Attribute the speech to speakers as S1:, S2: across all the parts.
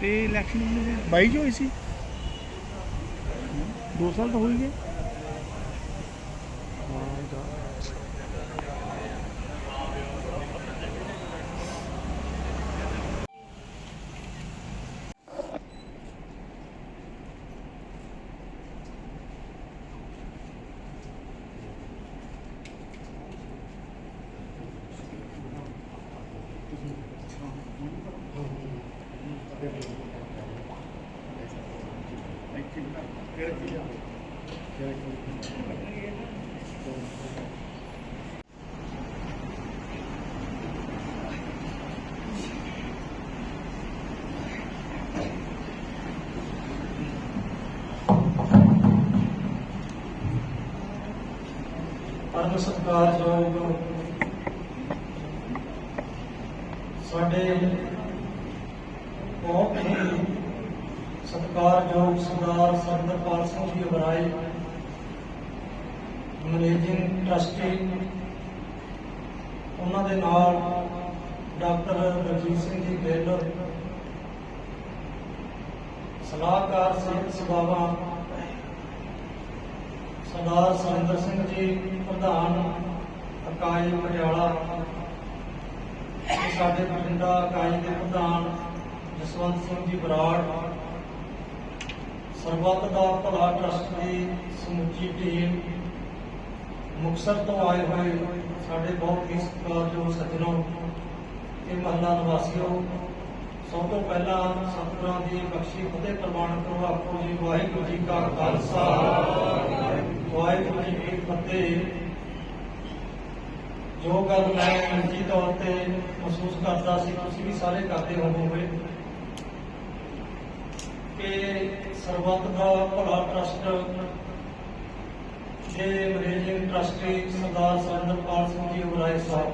S1: ਤੇ ਇਲੈਕਸ਼ਨ ਉਹਨੇ 22 ਚ ਹੋਈ ਸੀ। 2 ਸਾਲ ਤਾਂ ਹੋ ਹੀ ਗਏ
S2: ਪਰਮ ਸਾਡੇ ਬਹੁਤ ਹੀ ਸਤਿਕਾਰਯੋਗ ਸਰਦਾਰ ਸਰਦਰਪਾਲ ਸਿੰਘ ਜੀ ਅਬਰਾਏ, ਮੈਨੇਜਿੰਗ ਟਰਸਟੀ, ਉਹਨਾਂ ਦੇ ਨਾਲ ਡਾਕਟਰ ਰਜੀਤ ਸਿੰਘ ਜੀ ਗਿੱਲ ਸਲਾਹਕਾਰ ਸਿਹਤ ਸੇਵਾਵਾਂ ਸਰਦਾਰ ਸੁਰਿੰਦਰ ਸਿੰਘ ਜੀ, ਪ੍ਰਧਾਨ ਇਕਾਈ ਪਟਿਆਲਾ ਸਾਡੇ ਬਠਿੰਡਾ ਇਕਾਈ ਦੇ ਪ੍ਰਧਾਨ ਜਸਵੰਤ ਸਿੰਘ ਜੀ ਬਰਾੜ, ਸਰਬੱਤ ਦਾ ਭਲਾ ਟਰਸਟ ਦੀ ਸਮੁੱਚੀ ਟੀਮ ਮੁਕਤਸਰ ਤੋਂ ਆਏ ਹੋਏ ਸਾਡੇ ਬਹੁਤ ਹੀ ਸਤਿਕਾਰਯੋਗ ਸੱਜਣੋ ਤੇ ਮਹੱਲਾ ਨਿਵਾਸੀਓ, ਸਭ ਤੋਂ ਪਹਿਲਾਂ ਸਤਿਗੁਰਾਂ ਦੀ ਬਖਸ਼ੀ, ਫਤਿਹ ਪ੍ਰਵਾਨ ਕਰੋ, ਆਪੋ ਜੀ ਵਾਹਿਗੁਰੂ ਜੀ ਕਾ ਖਾਲਸਾ। ਵਾਹਿਗੁਰੂ ਜੀ ਕੀ ਫਤਿਹ ਜੋ ਗੱਲ ਮੈਂ ਨਿੱਜੀ ਤੌਰ ਤੇ ਮਹਿਸੂਸ ਕਰਦਾ ਸੀ, ਤੁਸੀਂ ਵੀ ਸਾਰੇ ਕਰਦੇ ਹੋਵੋਗੇ ਕਿ ਸਰਬੱਤ ਦਾ ਭਲਾ ਟਰਸਟ ਦੇ ਮੈਨੇਜਿੰਗ ਟਰਸਟੀ ਸਰਦਾਰ ਸੁਰਿੰਦਰਪਾਲ ਸਿੰਘ ਜੀ ਉਰਾਏ ਸਾਹਿਬ,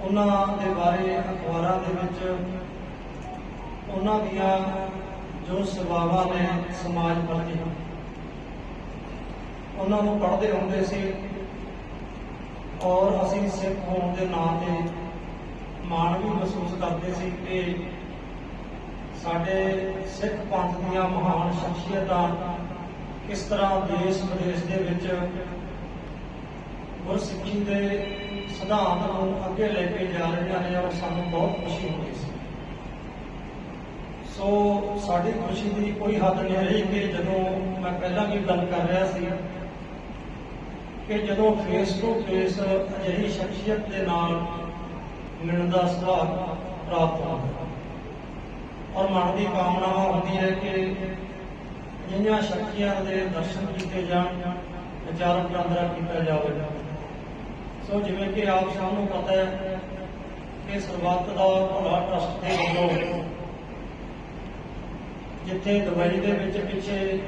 S2: ਉਹਨਾਂ ਦੇ ਬਾਰੇ ਅਖਬਾਰਾਂ ਦੇ ਵਿੱਚ ਉਹਨਾਂ ਦੀਆਂ ਜੋ ਸੇਵਾਵਾਂ ਨੇ ਸਮਾਜ ਪ੍ਰਤੀ ਉਹਨਾਂ ਨੂੰ ਪੜ੍ਹਦੇ ਹੁੰਦੇ ਸੀ ਔਰ ਅਸੀਂ ਸਿੱਖ ਹੋਣ ਦੇ ਨਾਂ ਤੇ ਮਾਣ ਵੀ ਮਹਿਸੂਸ ਕਰਦੇ ਸੀ ਕਿ ਸਾਡੇ ਸਿੱਖ ਪੰਥ ਦੀਆਂ ਮਹਾਨ ਸ਼ਖਸੀਅਤਾਂ ਕਿਸ ਤਰ੍ਹਾਂ ਦੇਸ਼ ਵਿਦੇਸ਼ ਦੇ ਵਿੱਚ ਗੁਰਸਿੱਖੀ ਦੇ ਸਿਧਾਂਤ ਨੂੰ ਅੱਗੇ ਲੈ ਕੇ ਜਾ ਰਹੀਆਂ ਨੇ ਔਰ ਸਾਨੂੰ ਬਹੁਤ ਖੁਸ਼ੀ ਹੁੰਦੀ ਸੀ। ਸੋ ਸਾਡੀ ਖੁਸ਼ੀ ਦੀ ਕੋਈ ਹੱਦ ਨਹੀਂ ਰਹੀ ਕਿ ਜਦੋਂ ਮੈਂ ਪਹਿਲਾਂ ਵੀ ਗੱਲ ਕਰ ਰਿਹਾ ਸੀ ਕਿ ਜਦੋਂ ਫੇਸ ਟੂ ਫੇਸ ਅਜਿਹੀ ਸ਼ਖਸੀਅਤ ਦੇ ਨਾਲ ਮਿਲਣ ਦਾ ਸੁਭਾਗ ਪ੍ਰਾਪਤ ਹੁੰਦਾ ਔਰ ਮਨ ਦੀ ਕਾਮਨਾ ਹੁੰਦੀ ਹੈ ਕਿ ਜਿਨ੍ਹਾਂ ਸ਼ਕਤੀਆਂ ਦੇ ਦਰਸ਼ਨ ਕੀਤੇ ਜਾਣ, ਵਿਚਾਰ ਵਟਾਂਦਰਾ ਕੀਤਾ ਜਾਵੇ। ਸੋ ਜਿਵੇਂ ਕਿ ਆਪ ਸਭ ਨੂੰ ਪਤਾ ਹੈ ਕਿ ਸਰਬੱਤ ਦਾ ਭਲਾ ਟਰਸਟ ਦੇ ਵੱਲੋਂ ਜਿੱਥੇ ਦੁਬਈ ਦੇ ਵਿੱਚ ਪਿੱਛੇ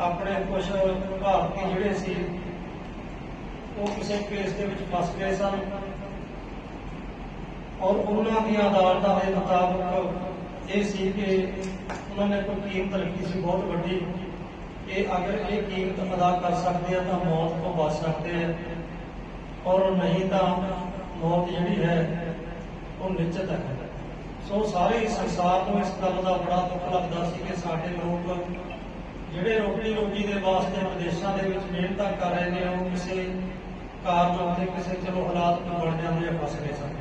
S2: ਆਪਣੇ ਕੁਝ ਭਾਰਤੀ ਜਿਹੜੇ ਸੀ ਉਹ ਕਿਸੇ ਕੇਸ ਦੇ ਵਿੱਚ ਫਸ ਗਏ ਸਨ। ਔਰ ਉਹਨਾਂ ਦੀਆਂ ਅਦਾਲਤਾਂ ਦੇ ਮੁਤਾਬਕ ਇਹ ਸੀ ਕਿ ਉਹਨਾਂ ਨੇ ਕੋਈ ਕੀਮਤ ਰੱਖੀ ਸੀ, ਬਹੁਤ ਵੱਡੀ। ਕਿ ਅਗਰ ਇਹ ਕੀਮਤ ਅਦਾ ਕਰ ਸਕਦੇ ਆ ਤਾਂ ਮੌਤ ਤੋਂ ਬਚ ਸਕਦੇ ਆ। ਔਰ ਨਹੀਂ ਤਾਂ ਮੌਤ ਜਿਹੜੀ ਹੈ, ਉਹ ਨਿਸ਼ਚਿਤ ਹੈ। ਸੋ ਸਾਰੇ ਸੰਸਾਰ ਨੂੰ ਇਸ ਗੱਲ ਦਾ ਬੜਾ ਦੁੱਖ ਲੱਗਦਾ ਸੀ ਕਿ ਸਾਡੇ ਲੋਕ ਜਿਹੜੇ ਰੋਟੀ ਰੋਟੀ ਦੇ ਵਾਸਤੇ ਵਿਦੇਸ਼ਾਂ ਦੇ ਵਿੱਚ ਮਿਹਨਤਾਂ ਕਰ ਰਹੇ ਨੇ, ਉਹ ਕਿਸੇ ਕਾਰਨ ਤੇ ਕਿਸੇ, ਚਲੋ ਹਾਲਾਤ ਬਣ ਜਾਂਦੇ ਆ, ਫਸ ਗਏ ਸਨ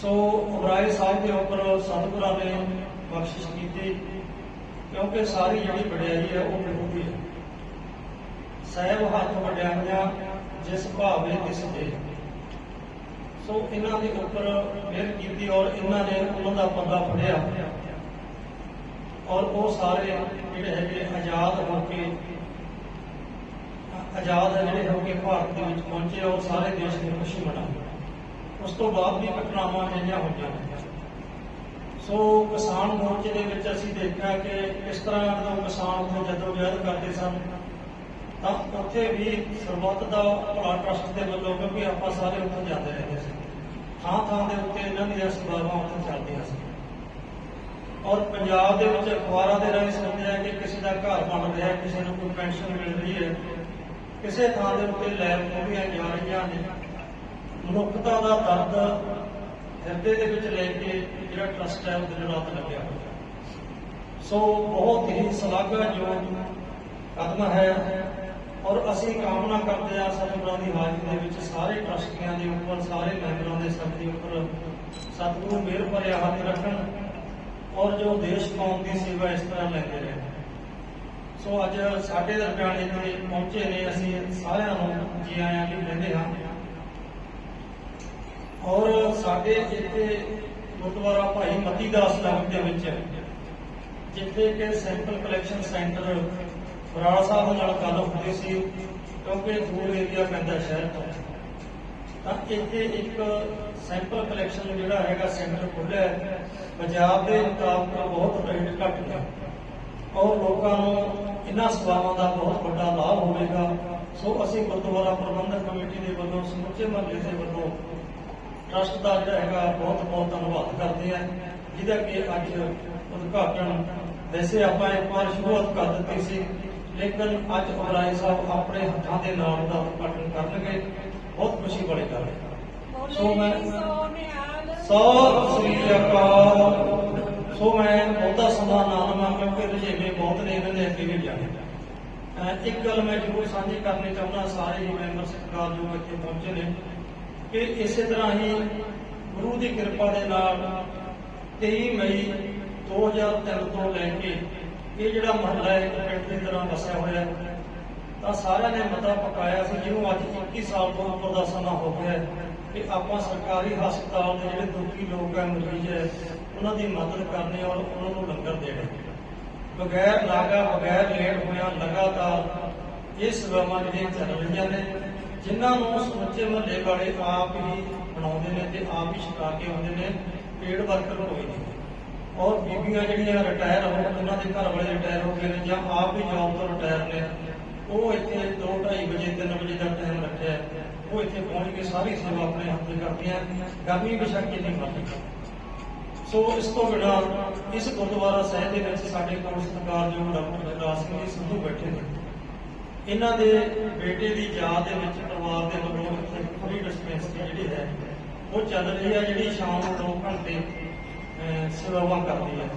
S2: ਸੋ ਉਬਰਾਏ ਸਾਹਿਬ ਦੇ ਉੱਪਰ ਸਤਿਗੁਰਾਂ ਨੇ ਬਖਸ਼ਿਸ਼ ਕੀਤੀ, ਕਿਉਂਕਿ ਸਾਰੀ ਜਿਹੜੀ ਵਡਿਆਈ ਹੈ ਉਹ ਪ੍ਰਭੂ ਦੀ ਹੈ ਸਹਿਬ ਹੱਥ ਵਡਿਆਈਆਂ ਜਿਸ ਭਾਵੇਂ ਤਿਸ ਦੇ ਸੋ ਇਹਨਾਂ ਦੇ ਉੱਪਰ ਮਿਹਰ ਕੀਤੀ ਔਰ ਇਹਨਾਂ ਨੇ ਉਹਨਾਂ ਦਾ ਪੰਗਾ ਫੜਿਆ। ਔਰ ਉਹ ਸਾਰੇ ਜਿਹੜੇ ਹੈਗੇ ਆਜ਼ਾਦ ਹੋ ਕੇ ਆਜ਼ਾਦ ਜਿਹੜੇ ਹੋ ਕੇ ਭਾਰਤ ਦੇ ਵਿੱਚ ਪਹੁੰਚੇ ਔਰ ਸਾਰੇ ਦੇਸ਼ ਦੀ ਖੁਸ਼ੀ ਮਨਾਈ ਉਸ ਤੋਂ ਬਾਅਦ ਵੀ ਘਟਨਾਵਾਂ ਅਜਿਹੀਆਂ ਹੋਈਆਂ ਸੋ ਕਿਸਾਨ ਮੋਰਚੇ ਦੇ ਵਿੱਚ ਅਸੀਂ ਦੇਖਿਆ ਕਿ ਇਸ ਤਰ੍ਹਾਂ ਜਦੋਂ ਕਿਸਾਨ ਉੱਥੇ ਜਦੋਂ ਜਹਿਦ ਕਰਦੇ ਸਨ, ਤਾਂ ਉੱਥੇ ਵੀ ਸਰਬੱਤ ਦਾ ਭਲਾ ਟਰਸਟ ਦੇ ਵੱਲੋਂ, ਕਿਉਂਕਿ ਆਪਾਂ ਸਾਰੇ ਉੱਥੇ ਜਾਂਦੇ ਰਹਿੰਦੇ ਸੀ। ਥਾਂ ਥਾਂ ਦੇ ਉੱਤੇ ਇਹਨਾਂ ਦੀਆਂ ਸੇਵਾਵਾਂ ਉੱਥੇ ਚੱਲਦੀਆਂ ਸੀ। ਔਰ ਪੰਜਾਬ ਦੇ ਵਿੱਚ ਅਖਬਾਰਾਂ ਦੇ ਰਾਹੀਂ ਸੁਣਦੇ ਆ ਕਿ ਕਿਸੇ ਦਾ ਘਰ ਬਣ ਰਿਹਾ, ਕਿਸੇ ਨੂੰ ਕੋਈ ਪੈਨਸ਼ਨ ਮਿਲ ਰਹੀ ਹੈ ਕਿਸੇ ਥਾਂ ਦੇ ਉੱਤੇ ਲੈਬ ਖੋਲੀਆਂ ਜਾ ਰਹੀਆਂ ਨੇ। ਮਨੁੱਖਤਾ ਦਾ ਦਰਦ ਹਿਰਦੇ ਦੇ ਵਿੱਚ ਲੈ ਕੇ ਜਿਹੜਾ ਟਰਸਟ ਹੈ ਉਹ ਦਿਨ ਰਾਤ ਲੱਗਿਆ ਹੋਇਆ। ਸੋ ਬਹੁਤ ਹੀ ਸ਼ਲਾਘਾਯੋਗ ਕਦਮ ਹੈ ਔਰ ਅਸੀਂ ਕਾਮਨਾ ਕਰਦੇ ਹਾਂ ਸਤਿਗੁਰਾਂ ਦੀ ਹਾਜ਼ਰੀ ਦੇ ਵਿੱਚ ਸਾਰੇ ਟਰਸਟੀਆਂ ਦੇ ਉੱਪਰ, ਸਾਰੇ ਮੈਂਬਰਾਂ ਦੇ ਸਭ ਦੇ ਉੱਪਰ ਸਤਿਗੁਰੂ ਮਿਹਰ ਭਰਿਆ ਹੱਥ ਰੱਖਣ ਔਰ ਜੋ ਦੇਸ਼ ਕੌਮ ਦੀ ਸੇਵਾ ਇਸ ਤਰ੍ਹਾਂ ਲੈਂਦੇ ਰਹੇ ਸੋ ਅੱਜ ਸਾਡੇ ਦਰਮਿਆਨ ਇੱਥੇ ਪਹੁੰਚੇ ਨੇ, ਅਸੀਂ ਸਾਰਿਆਂ ਨੂੰ ਜੀ ਆਇਆਂ ਵੀ ਕਹਿੰਦੇ ਹਾਂ। ਔਰ ਸਾਡੇ ਇੱਥੇ ਗੁਰਦੁਆਰਾ ਭਾਈ ਮਤੀ ਦਾਸ ਨਗਰ ਦੇ ਵਿੱਚ ਜਿੱਥੇ ਕਿ sample collection centre Brar Sahib ਨਾਲ ਗੱਲ ਹੁੰਦੀ ਸੀ, ਕਿਉਂਕਿ ਦੂਰ ਏਰੀਆ ਪੈਂਦਾ ਸ਼ਹਿਰ ਤੋਂ। ਤਾਂ ਇੱਥੇ ਇੱਕ ਸੈਂਪਲ ਕਲੈਕਸ਼ਨ ਜਿਹੜਾ ਹੈਗਾ ਸੈਂਟਰ ਖੁੱਲ੍ਹਿਆ ਪੰਜਾਬ ਦੇ ਮੁਤਾਬਕ ਬਹੁਤ ਰੇਟ ਘੱਟ ਗਿਆ ਔਰ ਲੋਕਾਂ ਨੂੰ ਇਹਨਾਂ ਸੇਵਾਵਾਂ ਦਾ ਬਹੁਤ ਵੱਡਾ ਲਾਭ ਹੋਵੇਗਾ। ਸੋ ਅਸੀਂ ਗੁਰਦੁਆਰਾ ਪ੍ਰਬੰਧਕ ਕਮੇਟੀ ਦੇ ਵੱਲੋਂ ਸਮੁੱਚੇ ਮਹੱਲੇ ਦੇ ਵੱਲੋਂ ਟਰਸਟ ਦਾ ਜਿਹੜਾ ਹੈਗਾ ਬਹੁਤ ਬਹੁਤ ਧੰਨਵਾਦ ਕਰਦੇ ਹਾਂ ਜਿਹਦਾ ਕਿ ਅੱਜ ਉਦਘਾਟਨ ਵੈਸੇ ਆਪਾਂ ਇੱਕ ਵਾਰ ਸ਼ੁਰੂਆਤ ਕਰ ਦਿੱਤੀ ਸੀ ਲੇਕਿਨ ਅੱਜ ਉਬਰਾਏ ਸਾਹਿਬ ਆਪਣੇ ਹੱਥਾਂ ਦੇ ਨਾਲ ਦਾ ਉਦਘਾਟਨ ਕਰਨਗੇ। ਬਹੁਤ ਖੁਸ਼ੀ ਵਾਲੀ ਗੱਲ ਹੈ। ਸੋ ਮੈਂ ਸਤਿ ਸ੍ਰੀ ਅਕਾਲ। ਸੋ ਮੈਂ ਬਹੁਤਾ ਸਮਾਂ ਨਾ ਲਵਾਂ ਕਿਉਂਕਿ ਰਜੇਵੇਂ ਬਹੁਤ ਨੇ, ਇਹਨਾਂ ਦੇ ਅੱਗੇ ਵੀ ਜਾਣੇ ਇੱਕ ਗੱਲ ਮੈਂ ਜ਼ਰੂਰ ਸਾਂਝੀ ਕਰਨੀ ਚਾਹੁੰਦਾ, ਸਾਰੇ ਹੀ ਮੈਂਬਰ ਸਤਿਕਾਰ ਜੋ ਇੱਥੇ ਪਹੁੰਚੇ ਨੇ, ਕਿ ਇਸੇ ਤਰ੍ਹਾਂ ਹੀ ਗੁਰੂ ਦੀ ਕਿਰਪਾ ਦੇ ਨਾਲ 23 ਮਈ 2003 ਤੋਂ ਲੈ ਕੇ ਇਹ ਜਿਹੜਾ ਮਹੱਲਾ ਹੈ ਪਿੰਡ ਦੀ ਤਰ੍ਹਾਂ ਵਸਿਆ ਹੋਇਆ ਹੈ, ਤਾਂ ਸਾਰਿਆਂ ਨੇ ਮਤਾ ਪਕਾਇਆ ਸੀ ਜਿਹਨੂੰ ਅੱਜ 21 ਸਾਲ ਤੋਂ ਉੱਪਰ ਦਾ ਸਮਾਂ ਹੋ ਗਿਆ ਕਿ ਆਪਾਂ ਸਰਕਾਰੀ ਹਸਪਤਾਲ ਦੇ ਜਿਹੜੇ ਦੁਖੀ ਲੋਕ ਹੈ, ਮਰੀਜ਼ ਹੈ ਉਹਨਾਂ ਦੀ ਮਦਦ ਕਰਨੇ ਔਰ ਉਹਨਾਂ ਨੂੰ ਲੰਗਰ ਦੇਣੇ। ਬਗੈਰ ਲਾਗਾ, ਬਗੈਰ ਲੇਟ ਹੋਇਆ, ਲਗਾਤਾਰ ਇਹ ਸੇਵਾਵਾਂ ਜਿਹੜੀਆਂ ਚੱਲ ਰਹੀਆਂ ਨੇ, ਜਿਨ੍ਹਾਂ ਨੂੰ ਸਮੁੱਚੇ ਮਹੱਲੇ ਵਾਲੇ ਆਪ ਹੀ ਬਣਾਉਂਦੇ ਨੇ ਤੇ ਆਪ ਹੀ ਛਕਾ ਕੇ ਆਉਂਦੇ ਨੇ, ਪੇਡ ਵਰਕਰ ਕੋਈ ਨਹੀਂ ਔਰ ਬੀਬੀਆਂ ਜਿਹੜੀਆਂ ਰਿਟਾਇਰ ਹੋ, ਉਹਨਾਂ ਦੇ ਘਰ ਵਾਲੇ ਰਿਟਾਇਰ ਹੋ ਗਏ ਨੇ ਜਾਂ ਆਪ ਵੀ ਜੌਬ ਤੋਂ ਰਿਟਾਇਰ ਨੇ, ਉਹ ਇੱਥੇ 2:30 ਵਜੇ 3 ਵਜੇ ਦਾ ਟਾਈਮ ਰੱਖਿਆ। ਉਹ ਇੱਥੇ ਪਹੁੰਚ ਕੇ ਸਾਰੀ ਸੇਵਾ ਆਪਣੇ ਹੱਥ ਕਰਦੀਆਂ, ਗਰਮੀ ਬਿਸ਼ੱਕ ਕਿੰਨੀ ਮਰਦੀ ਸੋ ਇਸ ਤੋਂ ਬਿਨਾਂ ਇਸ ਗੁਰਦੁਆਰਾ ਸਾਹਿਬ ਦੇ ਵਿੱਚ ਸਾਡੇ ਕੋਲ ਸਤਿਕਾਰਯੋਗ ਡਾਕਟਰ ਜਗਰਾਜ ਸਿੰਘ ਜੀ ਸੰਧੂ ਬੈਠੇ ਨੇ। ਇਹਨਾਂ ਦੇ ਬੇਟੇ ਦੀ ਯਾਦ ਦੇ ਵਿੱਚ ਪਰਿਵਾਰ ਦੇ ਵੱਲੋਂ ਫਰੀ ਡਿਸਪੈਂਸਰੀ ਜਿਹੜੀ ਹੈ, ਉਹ ਚੱਲ ਰਹੀ ਹੈ, ਜਿਹੜੀ ਸ਼ਾਮ ਨੂੰ 2 ਘੰਟੇ ਸੇਵਾਵਾਂ ਕਰਦੀ ਹੈ।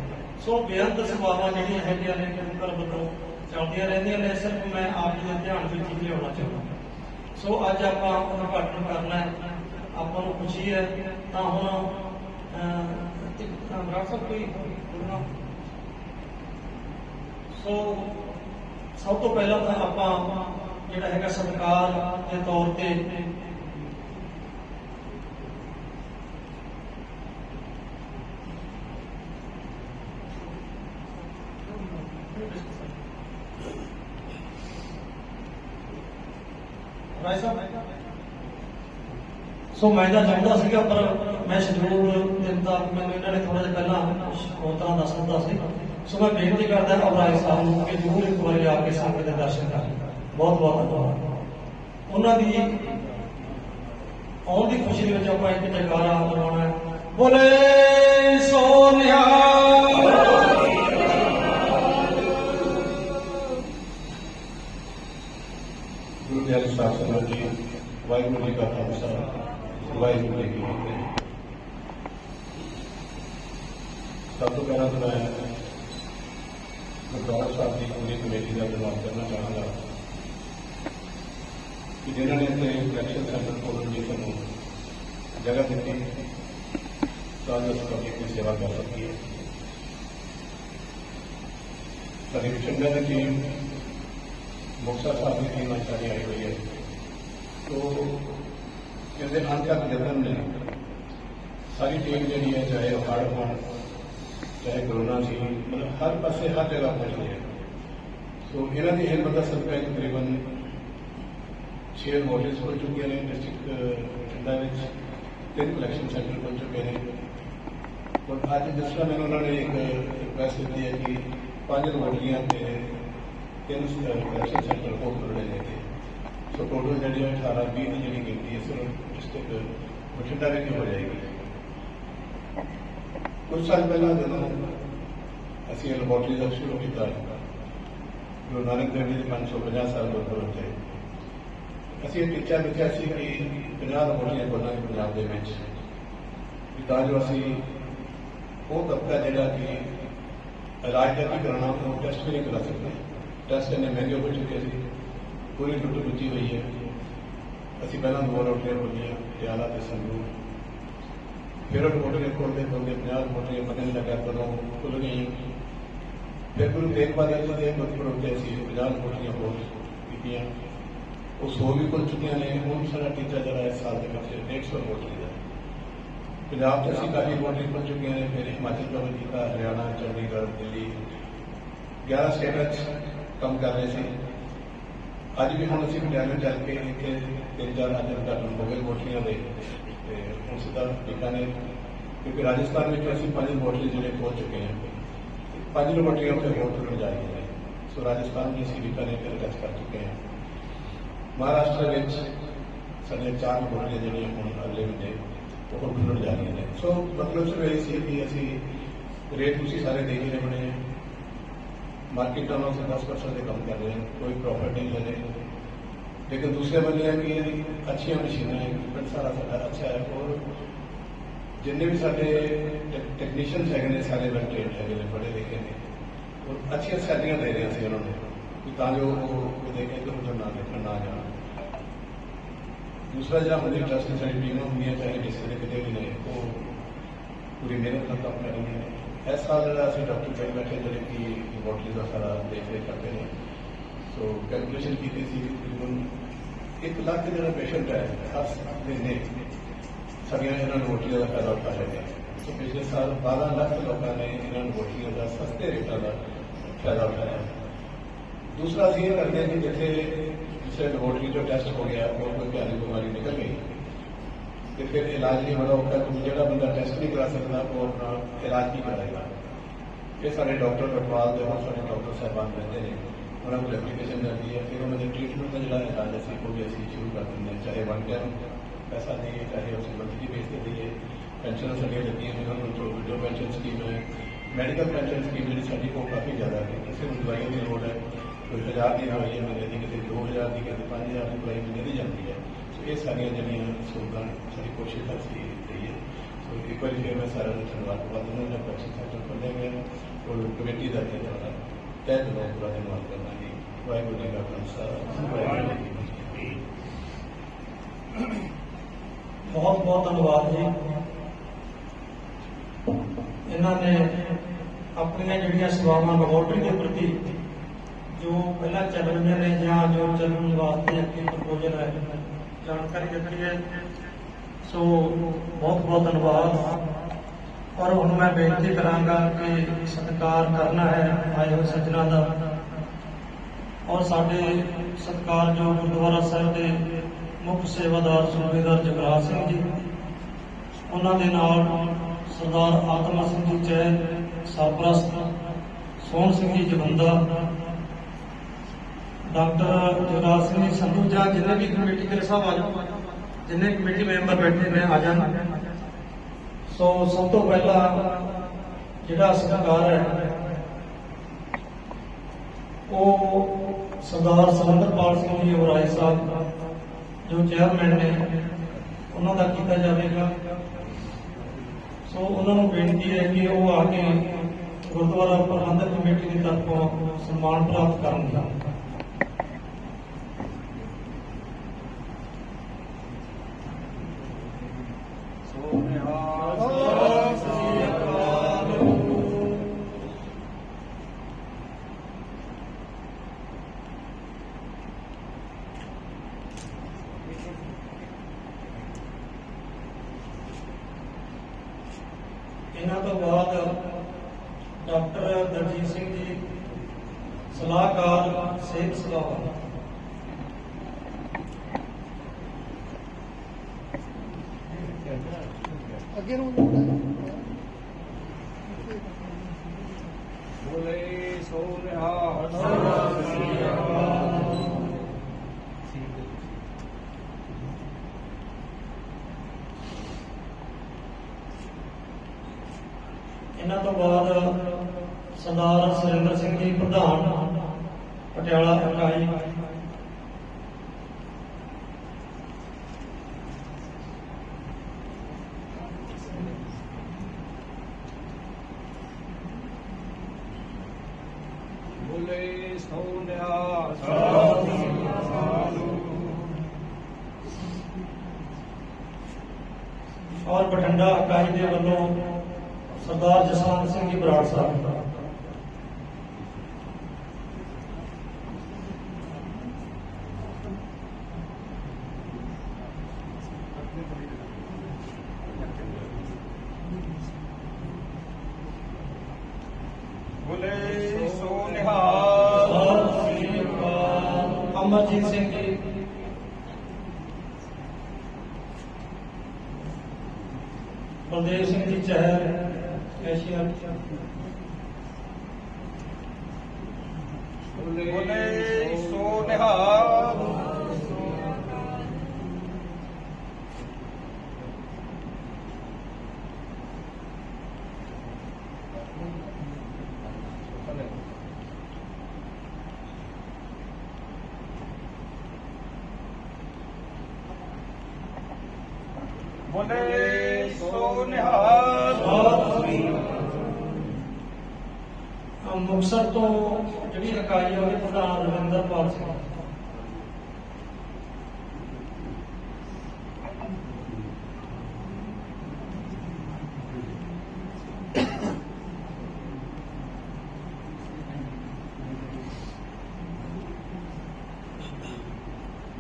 S2: ਸੋ ਬੇਅੰਤ ਸੇਵਾਵਾਂ ਜਿਹੜੀਆਂ ਹੈਗੀਆਂ ਨੇ ਗੁਰੂ ਵੱਲੋਂ ਚੱਲਦੀਆਂ ਰਹਿੰਦੀਆਂ ਨੇ, ਸਿਰਫ ਮੈਂ ਆਪ ਜੀ ਦੇ ਧਿਆਨ ਵਿੱਚ ਹੀ ਲਿਆਉਣਾ ਚਾਹੁੰਦਾ। ਸੋ ਅੱਜ ਆਪਾਂ ਉਦਘਾਟਨ ਕਰਨਾ ਹੈ। ਆਪਾਂ ਨੂੰ ਖੁਸ਼ੀ ਹੈ, ਤਾਂ ਹੁਣ ਅਹ, ਕੋਈ ਬੋਲਣਾ ਸੋ ਸਭ ਤੋਂ ਪਹਿਲਾਂ ਤਾਂ ਆਪਾਂ ਜਿਹੜਾ ਹੈਗਾ ਸਰਕਾਰ ਦੇ ਤੌਰ ਤੇ ਰਾਏ ਸਾਹਿਬ ਸੋ ਮੈਂ ਤਾਂ ਚਾਹੁੰਦਾ ਸੀਗਾ ਪਰ ਮੈਂ ਸ਼ਡਿਊਲ ਦਿਨ ਦਾ ਮੈਨੂੰ ਇਹਨਾਂ ਨੇ ਥੋੜਾ ਜਿਹਾ ਪਹਿਲਾਂ ਹੋਰ ਦੱਸ ਦਿੱਤਾ ਸੀ। ਸੋ ਮੈਂ ਬੇਨਤੀ ਕਰਦਾ ਅਬਰਾਏ ਸਾਹਿਬ ਨੂੰ ਕਿ ਜ਼ਰੂਰ ਇੱਕ ਵਾਰੀ ਆ ਕੇ ਸੰਗਤ ਦੇ ਦਰਸ਼ਨ ਕਰਨ ਬਹੁਤ ਬਹੁਤ ਧੰਨਵਾਦ। ਉਹਨਾਂ ਦੀ ਆਉਣ ਦੀ ਖੁਸ਼ੀ ਦੇ ਵਿੱਚ ਆਪਾਂ ਇੱਕ ਜਗਾਰਾ ਲਗਾਉਣਾ ਹੈ। ਬੋਲੇ ਸੋ ਨਿਹਾਲ
S3: ਗੁਰੂ ਪਿਆਰੇ ਸਾਹਿਬ ਜੀ, ਵਾਹਿਗੁਰੂ ਜੀ ਕਾ ਖਾਲਸਾ, ਵਾਹਿਗੁਰੂ ਜੀ ਕੀ ਫਤਿਹ ਸਭ ਤੋਂ ਪਹਿਲਾਂ ਤਾਂ ਮੈਂ ਗੁਰਦੁਆਰਾ ਸਾਹਿਬ ਦੀ ਪੂਰੀ ਕਮੇਟੀ ਦਾ ਧੰਨਵਾਦ ਕਰਨਾ ਚਾਹਾਂਗਾ ਕਿ ਜਿਨ੍ਹਾਂ ਨੇ ਇੱਥੇ ਇਲੈਕਸ਼ਨ ਸੈਂਟਰ ਖੋਲ੍ਹਣ ਦੀ ਸਾਨੂੰ ਜਗ੍ਹਾ ਦਿੱਤੀ ਤਾਂ ਜੋ ਅਸੀਂ ਪਬਲਿਕ ਦੀ ਸੇਵਾ ਕਰ ਸਕੀਏ ਸਾਡੀ ਬਠਿੰਡਾ ਦੀ ਟੀਮ ਮੁਕਤਸਰ ਸਾਹਿਬ ਦੀ ਟੀਮ ਅੱਜ ਸਾਡੀ ਆਈ ਹੋਈ ਹੈ। ਤੋ ਇਹਦੇ ਅਣਥੱਕ ਯਤਨ ਨੇ ਸਾਰੀ ਟੀਮ ਜਿਹੜੀ ਹੈ, ਚਾਹੇ ਉਹ ਹੜ੍ਹ ਹੋਣ ਚਾਹੇ ਕਰੋਨਾ ਸੀ, ਮਤਲਬ ਹਰ ਪਾਸੇ ਹਰ ਜਗ੍ਹਾ ਪਹੁੰਚੀ ਹੈ। ਸੋ ਇਹਨਾਂ ਦੀ ਹਿੰਮਤ ਦਾ ਸਦਕਾ ਹੀ ਤਕਰੀਬਨ ਛੇ ਮੋਡਲਸ ਹੋ ਚੁੱਕੇ ਨੇ ਡਿਸਟ੍ਰਿਕਟ ਬਠਿੰਡਾ ਵਿੱਚ। ਤਿੰਨ ਕਲੈਕਸ਼ਨ ਸੈਂਟਰ ਬਣ ਚੁੱਕੇ ਨੇ। ਔਰ ਅੱਜ ਜਿਸ ਤਰ੍ਹਾਂ ਮੈਨੂੰ ਉਹਨਾਂ ਨੇ ਇੱਕ ਰਿਕੁਐਸਟ ਦਿੱਤੀ ਹੈ ਕਿ ਪੰਜ ਰੋਟੀਆਂ ਤੇ ਤਿੰਨ ਕਲੈਕਸ਼ਨ ਸੈਂਟਰ ਹੋਰ ਖੁੱਲ੍ਹਣੇ ਨੇ ਸੋ ਟੋਟਲ ਜਿਹੜੀ ਹੈ 18 20 ਦੀ ਜਿਹੜੀ ਗਿਣਤੀ ਹੈ, ਸਿਰਫ ਡਿਸਟ੍ਰਿਕਟ ਬਠਿੰਡਾ ਵਿੱਚ ਹੋ ਜਾਏਗੀ। ਕੁਝ ਸਾਲ ਪਹਿਲਾਂ ਜਦੋਂ ਅਸੀਂ ਇਹ ਲੈਬੋਰਟਰੀ ਦਾ ਸ਼ੁਰੂ ਕੀਤਾ, ਗੁਰੂ ਨਾਨਕ ਦੇਵ ਜੀ ਦੇ 550 ਸਾਲ ਗੁਰਪੁਰਬ ਤੇ ਅਸੀਂ ਇਹ ਟੀਚਾ ਲਿਖਿਆ ਸੀ ਕਿ 50 ਲੈਬੋਰਟਰੀਆਂ ਖੋਲ੍ਹਾਂਗੇ ਪੰਜਾਬ ਦੇ ਵਿੱਚ। ਤਾਂ ਜੋ ਅਸੀਂ ਉਹ ਤਬਕਾ ਜਿਹੜਾ ਕਿ ਇਲਾਜ ਦਾ ਕੀ ਕਰਾਉਣਾ ਉਹ ਟੈਸਟ ਵੀ ਨਹੀਂ ਕਰਾ ਸਕਦੇ ਟੈਸਟ ਇੰਨੇ ਮਹਿੰਗੇ ਹੋ ਚੁੱਕੇ ਸੀ ਪੂਰੀ ਟੁੱਟ ਟੁੱਟੀ ਹੋਈ ਹੈ ਅਸੀਂ ਪਹਿਲਾਂ ਦੋ ਰੋਟੀਆਂ ਬੋਲੀਆਂ ਪਟਿਆਲਾ ਤੇ ਸੰਗਰੂਰ ਫਿਰ ਉਹ ਰਿਪੋਰਟ ਦੇ ਕੋਲ ਦੇ ਬੰਦੇ 50 ਰਿਪੋਰਟਾਂ ਪਤਾ ਨਹੀਂ ਲੱਗਾ ਕਦੋਂ ਖੁੱਲ ਗਈਆਂ ਫਿਰ ਗੁਰੂ ਤੇਗ ਬਹਾਦਰ ਜੀ ਦੇ ਗੁਰਪੁਰਬ ਉੱਤੇ ਅਸੀਂ 50 ਰਿਪੋਰਟਾਂ ਹੋਰ ਕੀਤੀਆਂ ਉਹ ਸੌ ਵੀ ਖੁੱਲ ਚੁੱਕੀਆਂ ਨੇ ਹੁਣ ਸਾਡਾ ਟੀਚਾ ਜਿਹੜਾ ਇਸ ਸਾਲ ਦੇ ਵਿੱਚ 150 ਰਿਪੋਰਟਾਂ ਦਾ ਪੰਜਾਬ 'ਚ ਅਸੀਂ ਕਾਫੀ ਰਿਪੋਰਟਾਂ ਖੁੱਲ ਚੁੱਕੀਆਂ ਨੇ ਫਿਰ ਹਿਮਾਚਲ ਪ੍ਰਦੇਸ਼ ਕੀਤਾ ਹਰਿਆਣਾ ਚੰਡੀਗੜ੍ਹ ਦਿੱਲੀ 11 ਸਟੇਟਾਂ 'ਚ ਕੰਮ ਕਰ ਰਹੇ ਸੀ ਅੱਜ ਵੀ ਹੁਣ ਅਸੀਂ ਪਟਿਆਲੇ ਚੱਲ ਕੇ ਇੱਥੇ ਤਿੰਨ ਚਾਰ ਅੱਜ ਉਦਘਾਟਨ ਹੋ ਗਏ ਮੋਟਰੀਆਂ ਦੇ ਤੇ ਹੁਣ ਸਿੱਧਾ ਨੇ ਕਿਉਂਕਿ ਰਾਜਸਥਾਨ ਵਿੱਚ ਅਸੀਂ ਪੰਜ ਮੋਟਰੀ ਜਿਹੜੇ ਪਹੁੰਚ ਚੁੱਕੇ ਹਾਂ ਪੰਜ ਮੋਟਰੀਆਂ ਉੱਥੇ ਹੋਰ ਤੁਰਨ ਜਾ ਰਹੀਆਂ ਨੇ ਸੋ ਰਾਜਸਥਾਨ ਵੀ ਅਸੀਂ ਬੀਕਾਨੇਰ ਤੇ ਟੱਚ ਕਰ ਚੁੱਕੇ ਹਾਂ ਮਹਾਰਾਸ਼ਟਰ ਵਿੱਚ ਸਾਡੇ ਚਾਰ ਮੋਟਰੀਆਂ ਜਿਹੜੀਆਂ ਹੁਣ ਅਗਲੇ ਮਹੀਨੇ ਉਹ ਖੁੱਲਣ ਜਾ ਰਹੀਆਂ ਨੇ ਸੋ ਮਤਲਬ ਸਿਰਫ ਇਹ ਸੀ ਕਿ ਅਸੀਂ ਰੇਟ ਤੁਸੀਂ ਸਾਰੇ ਦੇਖ ਹੀ ਰਹੇ ਹੋਣੇ। ਆ ਮਾਰਕੀਟ ਨਾਲੋਂ ਅਸੀਂ 10% ਦੇ ਕੰਮ ਕਰ ਰਹੇ ਹਾਂ। ਕੋਈ ਪ੍ਰੋਫਿਟ ਨਹੀਂ ਲੈ ਰਹੇ ਲੇਕਿਨ ਦੂਸਰੇ ਬੰਦੇ ਹੈ ਕਿ ਅੱਛੀਆਂ ਮਸ਼ੀਨਾਂ ਹੈ ਇਕਵਿਪਮੈਂਟ ਸਾਰਾ ਸਾਡਾ ਅੱਛਾ ਹੈ। ਔਰ ਜਿੰਨੇ ਵੀ ਸਾਡੇ ਟੈਕਨੀਸ਼ੀਅਨਸ ਹੈਗੇ ਨੇ ਸਾਰੇ ਵੈਲ ਟ੍ਰੇਨਡ ਹੈਗੇ ਨੇ ਪੜ੍ਹੇ ਲਿਖੇ ਨੇ। ਔਰ ਅੱਛੀਆਂ ਸੈਲਰੀਆਂ ਦੇ ਰਹੇ ਅਸੀਂ ਉਹਨਾਂ ਨੂੰ। ਕਿ ਤਾਂ ਜੋ ਉਹ ਕਿਤੇ ਇੱਧਰ ਉੱਧਰ ਨਾ ਦੇਖਣ ਨਾ ਜਾਣ ਦੂਸਰਾ ਜਿਹੜਾ ਹੁੰਦੀ ਟਰਸਟ ਸਾਡੀ ਟੀਮਾਂ ਹੁੰਦੀਆਂ ਚਾਹੇ ਕਿਸੇ ਦੇ ਕਿਤੇ ਵੀ ਨੇ ਉਹ ਪੂਰੀ ਮਿਹਨਤ ਨਾਲ ਕੰਮ ਕਰ ਰਹੀਆਂ ਨੇ ਇਸ ਸਾਲ ਜਿਹੜਾ ਅਸੀਂ ਡਾਕਟਰ ਚਾਹੀ ਬੈਠੇ ਜਿਹੜੇ ਕਿ ਲੈਬੋਰਟਰੀ ਦਾ ਸਾਰਾ ਦੇਖ ਰੇਖ ਕਰਦੇ ਨੇ ਸੋ ਕੈਲਕੂਲੇਸ਼ਨ ਕੀਤੀ ਸੀ ਤਕਰੀਬਨ 1 ਲੱਖ ਜਿਹੜਾ ਪੇਸ਼ੈਂਟ ਹੈ ਹਰ ਮਹੀਨੇ ਸਾਡੀਆਂ ਇਹਨਾਂ ਲੈਬੋਰਟਰੀਆਂ ਦਾ ਫਾਇਦਾ ਉਠਾ ਰਹੇ ਨੇ ਸੋ ਪਿਛਲੇ ਸਾਲ 12 ਲੱਖ ਲੋਕਾਂ ਨੇ ਇਹਨਾਂ ਲੈਬੋਰਟਰੀਆਂ ਦਾ ਸਸਤੇ ਰੇਟਾਂ ਦਾ ਫਾਇਦਾ ਉਠਾਇਆ ਦੂਸਰਾ ਅਸੀਂ ਇਹ ਕਰਦੇ ਹਾਂ ਕਿ ਜਿੱਥੇ ਕਿਸੇ ਲੈਬੋਰਟਰੀ ਤੋਂ ਟੈਸਟ ਹੋ ਗਿਆ ਉਹ ਕੋਈ ਭਿਆਨਕ ਬਿਮਾਰੀ ਨਿਕਲ ਗਈ ਤੇ ਫਿਰ ਇਲਾਜ ਨਹੀਂ ਬੜਾ ਔਖਾ ਕਿਉਂਕਿ ਜਿਹੜਾ ਬੰਦਾ ਟੈਸਟ ਨਹੀਂ ਕਰਾ ਸਕਦਾ ਉਹ ਆਪਣਾ ਇਲਾਜ ਨਹੀਂ ਕਰਾਏਗਾ ਇਹ ਸਾਡੇ ਡਾਕਟਰ ਰਟਵਾਲ ਦੇ ਹੋਰ ਸਾਡੇ ਡਾਕਟਰ ਸਾਹਿਬਾਨ ਰਹਿੰਦੇ ਨੇ ਉਹਨਾਂ ਕੋਲ ਐਪਲੀਕੇਸ਼ਨ ਜਾਂਦੀ ਹੈ ਫਿਰ ਉਹਨਾਂ ਦੇ ਟ੍ਰੀਟਮੈਂਟ ਦਾ ਜਿਹੜਾ ਇਲਾਜ ਅਸੀਂ ਉਹ ਵੀ ਅਸੀਂ ਸ਼ੁਰੂ ਕਰ ਦਿੰਦੇ ਹਾਂ ਚਾਹੇ ਵਨ ਟਾਈਮ ਪੈਸਾ ਦੇਈਏ ਚਾਹੇ ਅਸੀਂ ਮੰਥਲੀ ਬੇਸ ਤੇ ਦਈਏ ਪੈਨਸ਼ਨ ਸਾਡੀਆਂ ਲੱਗੀਆਂ ਨੇ ਉਹਨਾਂ ਨੂੰ ਵਿਡੋ ਪੈਨਸ਼ਨ ਸਕੀਮ ਹੈ ਮੈਡੀਕਲ ਪੈਨਸ਼ਨ ਸਕੀਮ ਜਿਹੜੀ ਸਾਡੀ ਉਹ ਕਾਫੀ ਜ਼ਿਆਦਾ ਹੈ ਕਿਸੇ ਨੂੰ ਦਵਾਈਆਂ ਦੀ ਲੋੜ ਹੈ ਕੋਈ ਹਜ਼ਾਰ ਦੀ ਦਵਾਈ ਹੈ ਮਹੀਨੇ ਦੀ ਕਿਤੇ 2000 ਦੀ ਕਿਤੇ 5000 ਦੀ ਦਵਾਈ ਮਹੀਨੇ ਦੀ ਜਾਂਦੀ ਹੈ ਸੋ ਇਹ ਸਾਰੀਆਂ ਜਿਹੜੀਆਂ ਸਹੂਲਤਾਂ ਸਾਡੀ ਕੋਸ਼ਿਸ਼ ਹੈ ਅਸੀਂ ਰਹੀ ਹੈ ਸੋ ਇੱਕ ਵਾਰੀ ਫਿਰ ਮੈਂ ਸਾਰਿਆਂ ਨੂੰ ਧੰਨਵਾਦ ਕਰਦਾ ਹਾਂ ਜਦ ਬੱਚੇ ਸੈਂਟਰ ਖੋਲ੍ਹੇ ਗਏ ਨੇ ਔਰ ਕਮੇਟੀ ਦਾ ਤੇ ਤੁਹਾਡਾ ਤਹਿ ਦਿਲੋਂ ਪੂਰਾ ਧੰਨਵਾਦ ਕਰਦਾ ਜੀ ਵਾਹਿਗੁਰੂ ਜੀ ਕਾ ਖਾਲਸਾ ਵਾਹਿਗੁਰੂ ਜੀ ਕੀ ਫਤਿਹ
S2: ਬਹੁਤ ਬਹੁਤ ਧੰਨਵਾਦ ਜੀ ਇਹਨਾਂ ਨੇ ਆਪਣੀਆਂ ਜਿਹੜੀਆਂ ਸੇਵਾਵਾਂ ਲੈਬੋਰਟਰੀ ਦੇ ਪ੍ਰਤੀ ਜੋ ਪਹਿਲਾਂ ਚੱਲ ਰਹੀਆਂ ਨੇ ਜਾਂ ਜੋ ਚੱਲਣ ਵਾਸਤੇ ਅੱਗੇ ਪ੍ਰਪੋਜ਼ਲ ਹੈ। ਜਾਣਕਾਰੀ ਦਿੱਤੀ ਹੈ। ਸੋ ਬਹੁਤ ਬਹੁਤ ਧੰਨਵਾਦ। ਔਰ ਹੁਣ ਮੈਂ ਬੇਨਤੀ ਕਰਾਂਗਾ ਕਿ ਸਤਿਕਾਰ ਕਰਨਾ ਹੈ ਆਏ ਹੋਏ ਸੱਜਣਾ ਦਾ। ਔਰ ਸਾਡੇ ਸਤਿਕਾਰਯੋਗ ਗੁਰਦੁਆਰਾ ਸਾਹਿਬ ਦੇ ਮੁੱਖ ਸੇਵਾਦਾਰ ਸੂਬੇਦਾਰ ਜਗਰਾਜ ਸਿੰਘ ਜੀ, ਉਹਨਾਂ ਦੇ ਨਾਲ ਸਰਦਾਰ ਆਤਮਾ ਸਿੰਘ ਜੀ ਚੈਨ, ਸਰਪ੍ਰਸਤ ਸੋਹਣ ਸਿੰਘ ਜੀ ਜਵੰਦਾ ਡਾਕਟਰ ਜਗਰਾਜ ਸਿੰਘ ਜੀ, ਸੰਧੂ ਜਾਂ ਜਿੰਨੇ ਵੀ ਕਮੇਟੀ ਦੇ ਸਾਹਿਬ ਆ ਜਾਓ। ਜਿੰਨੇ ਕਮੇਟੀ ਮੈਂਬਰ ਬੈਠੇ ਨੇ, ਆ ਜਾਣ। ਸੋ ਸਭ ਤੋਂ ਪਹਿਲਾਂ ਜਿਹੜਾ ਸਤਿਕਾਰ ਹੈ, ਉਹ ਸਰਦਾਰ ਸੁਰਿੰਦਰਪਾਲ ਸਿੰਘ ਜੀ ਉਰਾਏ ਸਾਹਿਬ, ਜੋ ਚੇਅਰਮੈਨ ਨੇ, ਉਹਨਾਂ ਦਾ ਕੀਤਾ ਜਾਵੇਗਾ। ਸੋ ਉਹਨਾਂ ਨੂੰ ਬੇਨਤੀ ਹੈ ਕਿ ਉਹ ਆ ਕੇ ਗੁਰਦੁਆਰਾ ਪ੍ਰਬੰਧਕ ਕਮੇਟੀ ਦੀ ਤਰਫੋਂ ਸਨਮਾਨ ਪ੍ਰਾਪਤ ਕਰਨਗੇ। ਇਹਨਾਂ ਤੋਂ ਬਾਅਦ ਡਾਕਟਰ ਦਰਜੀਤ ਸਿੰਘ ਜੀ ਸਲਾਹਕਾਰ ਸਿਹਤ ਸੇਵਾਵਾਂ
S1: ਅੱਗੇ ਨੂੰ
S4: ਬੋਲੇ ਸੋ ਨਿਹਾਲ
S2: ਇਹਨਾਂ ਤੋਂ ਬਾਅਦ ਸਰਦਾਰ ਸੁਰਿੰਦਰ ਸਿੰਘ ਜੀ ਪ੍ਰਧਾਨ ਪਟਿਆਲਾ ਇਕਾਈ
S4: ਬੋਲੇ ਸੋ ਨਿਹਾਲ
S2: ਔਰ ਬਠਿੰਡਾ ਇਕਾਈ ਦੇ ਵੱਲੋਂ ਸਰਦਾਰ ਜਸਵੰਤ ਸਿੰਘ ਜੀ ਬਰਾੜ ਸਾਹਿਬ
S4: ਬੋਲੇ ਸੋ ਨਿਹਾਲ
S2: ਸਤਿ ਸ੍ਰੀ ਅਕਾਲ ਅਮਰਜੀਤ ਸਿੰਘ ਜੀ ਬਲਦੇਵ ਸਿੰਘ ਜੀ ਚਹਿਰ ਕੈਸ਼ੀਅਰ
S4: ਬੋਲੇ ਸੋ ਨਿਹਾਲ ਬੋਲੇ ਸੋ ਨਿਹਾਲ
S2: ਸਤਿ ਸ੍ਰੀ ਅਕਾਲ ਮੁਕਸਰ ਤੋਂ ਜਿਹੜੀ ਇਕਾਈ ਹੈ ਉਹਦੇ ਪ੍ਰਧਾਨ ਰਵਿੰਦਰਪਾਲ ਸਿੰਘ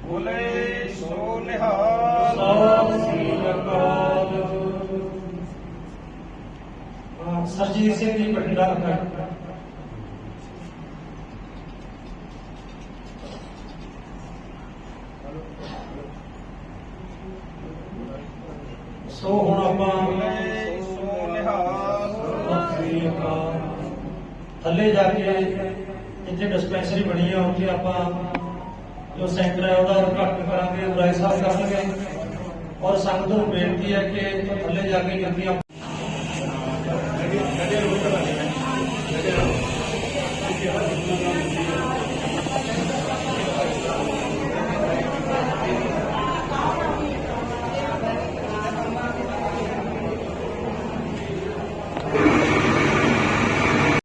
S4: ਬੋਲੇ ਸੋ ਨਿਹਾਲ
S2: ਸਰਜੀਤ ਸਿੰਘ ਜੀ ਬਠਿੰਡਾ ਇਕਾਈ ਸੋ ਹੁਣ ਆਪਾਂ
S4: ਸੋ ਨਿਹਾਲ
S2: ਥੱਲੇ ਜਾ ਕੇ ਇੱਥੇ ਡਿਸਪੈਂਸਰੀ ਬਣੀ ਆ ਉੱਥੇ ਆਪਾਂ ਜੋ ਸੈਂਟਰ ਹੈ, ਉਹਦਾ ਉਦਘਾਟਨ ਕਰਾਂਗੇ ਰਾਏ ਸਾਹਿਬ ਕਰਨਗੇ। ਔਰ ਸੰਗਤ ਨੂੰ ਬੇਨਤੀ ਹੈ ਕਿ ਥੱਲੇ ਜਾ ਕੇ ਜਲਦੀ